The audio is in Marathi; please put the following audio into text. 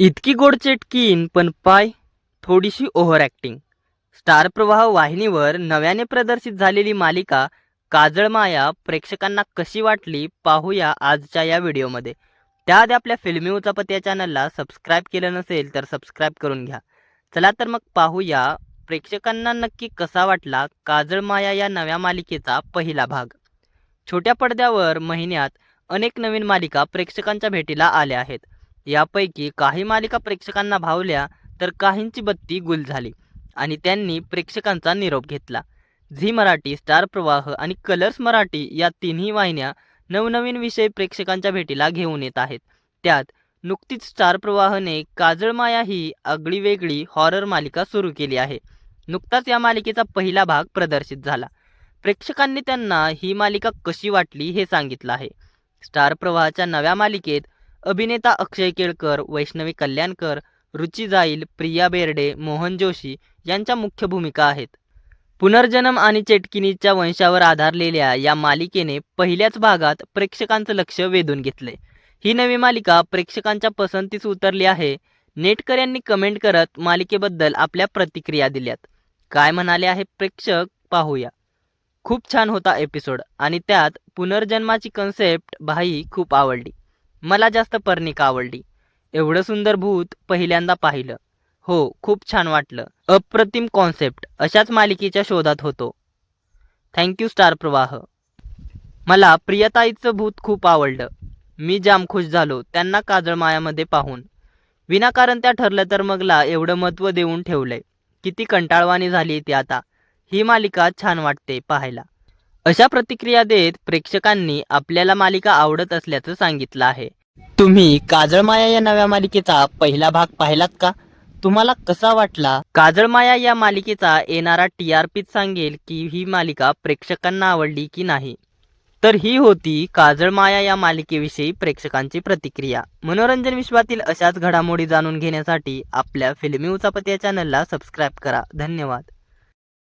इतकी गोड चेटकीन पण पाय थोडीशी ओव्हर ॲक्टिंग. स्टार प्रवाह वाहिनीवर नव्याने प्रदर्शित झालेली मालिका काजळ माया प्रेक्षकांना कशी वाटली पाहूया आजच्या या व्हिडिओमध्ये. त्याआधी आपल्या फिल्मी उचापत या चॅनलला सबस्क्राईब केलं नसेल तर सबस्क्राईब करून घ्या. चला तर मग पाहूया प्रेक्षकांना नक्की कसा वाटला काजळ माया या नव्या मालिकेचा पहिला भाग. छोट्या पडद्यावर महिन्यात अनेक नवीन मालिका प्रेक्षकांच्या भेटीला आल्या आहेत. यापैकी काही मालिका प्रेक्षकांना भावल्या तर काहींची बत्ती गुल झाली आणि त्यांनी प्रेक्षकांचा निरोप घेतला. झी मराठी स्टार प्रवाह आणि कलर्स मराठी या तिन्ही वाहिन्या नवनवीन विषय प्रेक्षकांच्या भेटीला घेऊन येत आहेत. त्यात नुकतीच स्टार प्रवाहने काजळ माया ही आगळी वेगळी हॉरर मालिका सुरू केली आहे. नुकताच या मालिकेचा पहिला भाग प्रदर्शित झाला. प्रेक्षकांनी त्यांना ही मालिका कशी वाटली हे सांगितलं आहे. स्टार प्रवाहाच्या नव्या मालिकेत अभिनेता अक्षय केळकर वैष्णवी कल्याणकर रुची जाईल प्रिया बेर्डे मोहन जोशी यांच्या मुख्य भूमिका आहेत. पुनर्जन्म आणि चेटकिनीच्या वंशावर आधारलेल्या या मालिकेने पहिल्याच भागात प्रेक्षकांचं लक्ष वेधून घेतलंय ही नवी मालिका प्रेक्षकांच्या पसंतीस उतरली आहे. नेटकर यांनी कमेंट करत मालिकेबद्दल आपल्या प्रतिक्रिया दिल्यात. काय म्हणाले आहे प्रेक्षक? पाहूया. खूप छान होता एपिसोड आणि त्यात पुनर्जन्माची कन्सेप्ट भाई खूप आवडली. मला जास्त पर्णिका आवडली. एवढं सुंदर भूत पहिल्यांदा पाहिलं. हो खूप छान वाटलं. अप्रतिम कॉन्सेप्ट अशाच मालिकेच्या शोधात होतो. थँक्यू स्टार प्रवाह मला प्रियताईचं भूत खूप आवडलं. मी जाम खुश झालो त्यांना काजळ मायामध्ये पाहून. विनाकारण त्या ठरलं तर मगला एवढं महत्त्व देऊन ठेवलंय. किती कंटाळवाणी झाली ती आता. ही मालिका छान वाटते पाहायला. अशा प्रतिक्रिया देत प्रेक्षकांनी आपल्याला मालिका आवडत असल्याचं सांगितलं आहे. तुम्ही काजळमाया या नव्या मालिकेचा पहिला भाग पाहिलात का? तुम्हाला कसा वाटला? काजळमाया या मालिकेचा येणारा टी आर पीच सांगेल की ही मालिका प्रेक्षकांना आवडली की नाही. तर ही होती काजळमाया या मालिकेविषयी प्रेक्षकांची प्रतिक्रिया. मनोरंजन विश्वातील अशाच घडामोडी जाणून घेण्यासाठी आपल्या फिल्मी उचापत या चॅनलला सबस्क्राईब करा. धन्यवाद.